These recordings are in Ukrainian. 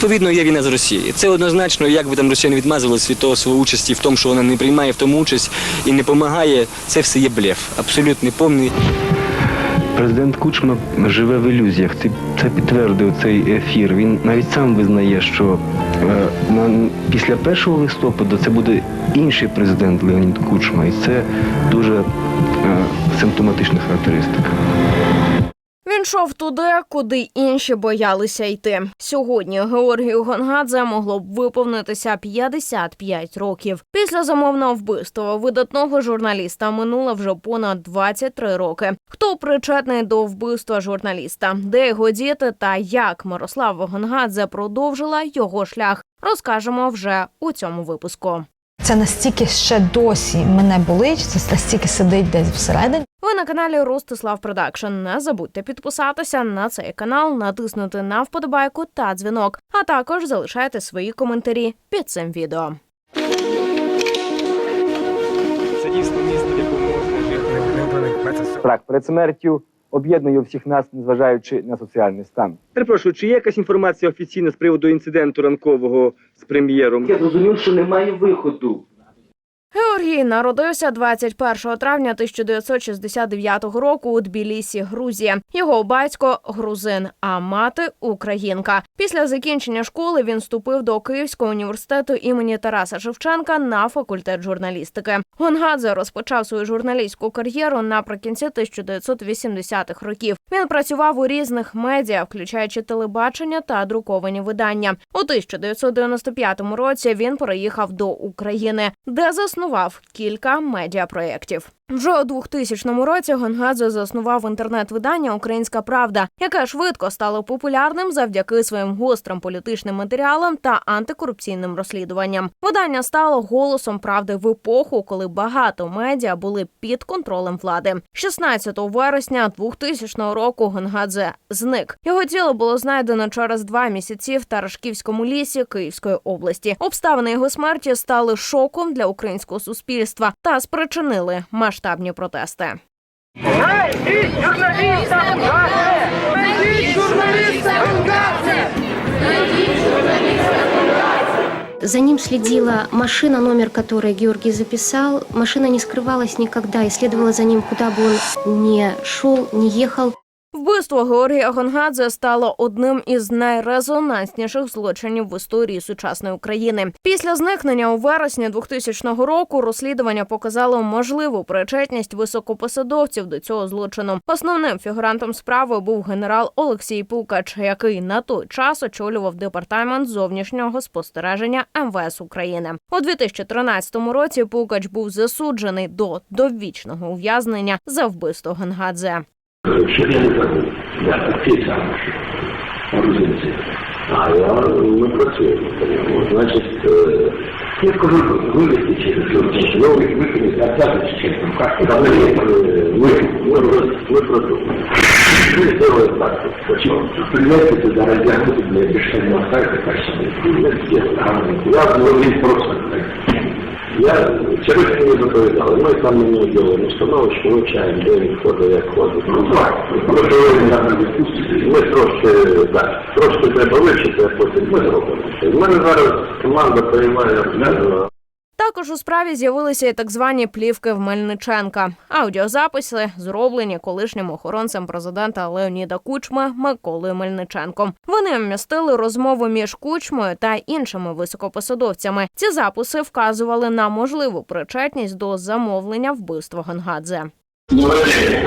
відповідно є війна з Росією. Це однозначно, як би там Росія не відмазувалась від того своєї участі в тому, що вона не приймає в тому участь і не допомагає. Це все є блеф, абсолютно повний. Президент Кучма живе в ілюзіях. Це, це підтвердив цей ефір. Він навіть сам визнає, що е, на, після 1 листопада це буде інший президент Леонід Кучма. І це дуже е, симптоматична характеристика. Він йшов туди, куди інші боялися йти. Сьогодні Георгію Гонгадзе могло б виповнитися 55 років. Після замовного вбивства видатного журналіста минуло вже понад 23 роки. Хто причетний до вбивства журналіста, де його діти та як Мирослава Гонгадзе продовжила його шлях, розкажемо вже у цьому випуску. Це настільки ще досі мене болить, це настільки сидить десь всередині. Ви на каналі Ростислав Продакшн. Не забудьте підписатися на цей канал, натиснути на вподобайку та дзвінок, а також залишайте свої коментарі під цим відео. Це дійсно місце, в якому можна жити. Страх перед смертю об'єднує всіх нас, незважаючи на соціальний стан. Перепрошую, чи є якась інформація офіційна з приводу інциденту ранкового з прем'єром? Я зрозумів, що немає виходу. Георгій народився 21 травня 1969 року у Тбілісі, Грузія. Його батько грузин, а мати українка. Після закінчення школи він вступив до Київського університету імені Тараса Шевченка на факультет журналістики. Гонгадзе розпочав свою журналістську кар'єру наприкінці 1980-х років. Він працював у різних медіа, включаючи телебачення та друковані видання. У 1995 році він переїхав до України, де заснував кілька медіапроєктів. Вже у 2000 році Гонгадзе заснував інтернет-видання Українська Правда, яке швидко стало популярним завдяки своїм гострим політичним матеріалам та антикорупційним розслідуванням. Видання стало голосом правди в епоху, коли багато медіа були під контролем влади. 16 вересня 2000 року Гонгадзе зник. Його тіло було знайдено через два місяці в Тарашківському лісі Київської області. Обставини його смерті стали шоком для українського суспільства та спричинили масштабні протести. За ним следила машина, номер которой Георгий записал. Машина не скрывалась никогда и следовала за ним, куда бы он ни шел, ни ехал. Вбивство Георгія Гонгадзе стало одним із найрезонансніших злочинів в історії сучасної України. Після зникнення у вересні 2000 року розслідування показало можливу причетність високопосадовців до цього злочину. Основним фігурантом справи був генерал Олексій Пукач, який на той час очолював департамент зовнішнього спостереження МВС України. У 2013 році Пукач був засуджений до довічного ув'язнення за вбивство Гонгадзе. Такий самий, грузинці. А я ми через Турцію, ну, ви виконати, оставити через там ви, ви, ви продумали. Ви зробили так, почему? Пригласите за для бешеного сайта, так. Я сьогодні не заповідали. Ми там мені робили установочку, вивчаємо, де він входить, як входить. Ну ми трошки, так, трошки треба вивчити, а потім ми зробимо. У мене зараз команда приймає обслідування. Також у справі з'явилися і так звані плівки в Мельниченка. Аудіозаписи зроблені колишнім охоронцем президента Леоніда Кучми Миколою Мельниченком. Вони вмістили розмову між кучмою та іншими високопосадовцями. Ці записи вказували на можливу причетність до замовлення вбивства Гангадзе. Добре.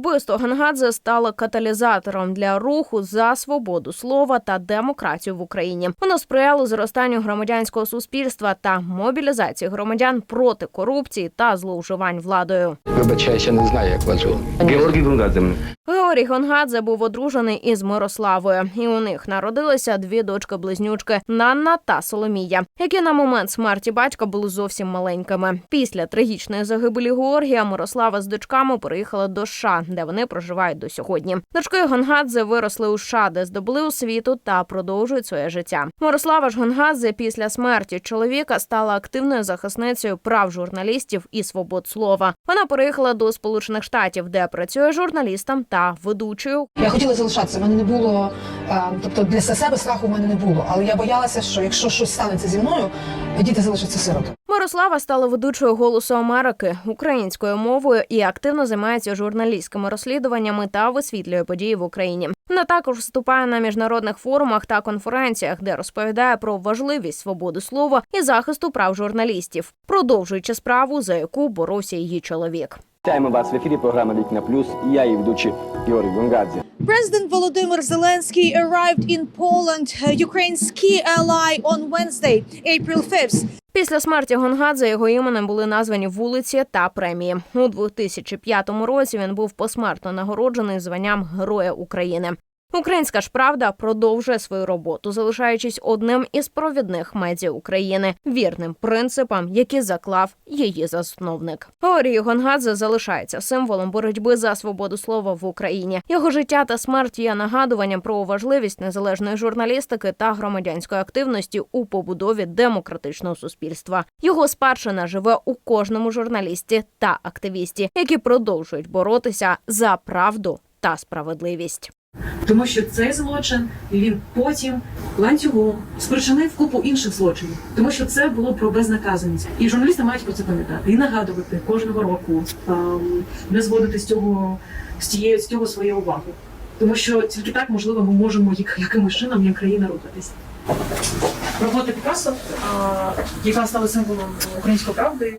Вбивство Гангадзе стало каталізатором для руху за свободу слова та демократію в Україні. Воно сприяло зростанню громадянського суспільства та мобілізації громадян проти корупції та зловживань владою. Вибачаюся, не знаю, як вас звати. Георгій Гангадзе. Георгій Гонгадзе був одружений із Мирославою, і у них народилися дві дочки-близнючки Нанна та Соломія, які на момент смерті батька були зовсім маленькими. Після трагічної загибелі Георгія Мирослава з дочками переїхала до США, де вони проживають до сьогодні. Дочки Гонгадзе виросли у США, де здобули освіту та продовжують своє життя. Мирослава ж Гонгадзе після смерті чоловіка стала активною захисницею прав журналістів і свобод слова. Вона переїхала до Сполучених Штатів, де працює журналістом та ведучою. Я хотіла залишатися. У мене не було, е, тобто для себе страху в мене не було. Але я боялася, що якщо щось станеться зі мною, діти залишаться сиротами. Мирослава стала ведучою голосу Америки українською мовою і активно займається журналістськими розслідуваннями та висвітлює події в Україні. Вона також виступає на міжнародних форумах та конференціях, де розповідає про важливість свободи слова і захисту прав журналістів, продовжуючи справу, за яку боровся її чоловік. Вітаємо вас в ефірі програми Вікна Плюс і я її ведучий Георгій Гонгадзе. President Volodymyr Zelensky arrived in Poland, uh, Ukraine's key ally, on Wednesday, April 5th. Після смерті Гонгадзе його іменем були названі вулиці та премії. У 2005 році він був посмертно нагороджений званням Героя України. Українська ж правда продовжує свою роботу, залишаючись одним із провідних медіа України, вірним принципам, які заклав її засновник. Георгій Гонгадзе залишається символом боротьби за свободу слова в Україні. Його життя та смерть є нагадуванням про важливість незалежної журналістики та громадянської активності у побудові демократичного суспільства. Його спадщина живе у кожному журналісті та активісті, які продовжують боротися за правду та справедливість. Тому що цей злочин він потім ланцюгом спричинив купу інших злочинів, тому що це було про безнаказаність. І журналісти мають про це пам'ятати і нагадувати кожного року, ем, не зводити з цього з тієї з цього свою увагу. Тому що тільки так можливо ми можемо як, якимось чином як країна рухатись. Робота Пікассо, яка стала символом української правди.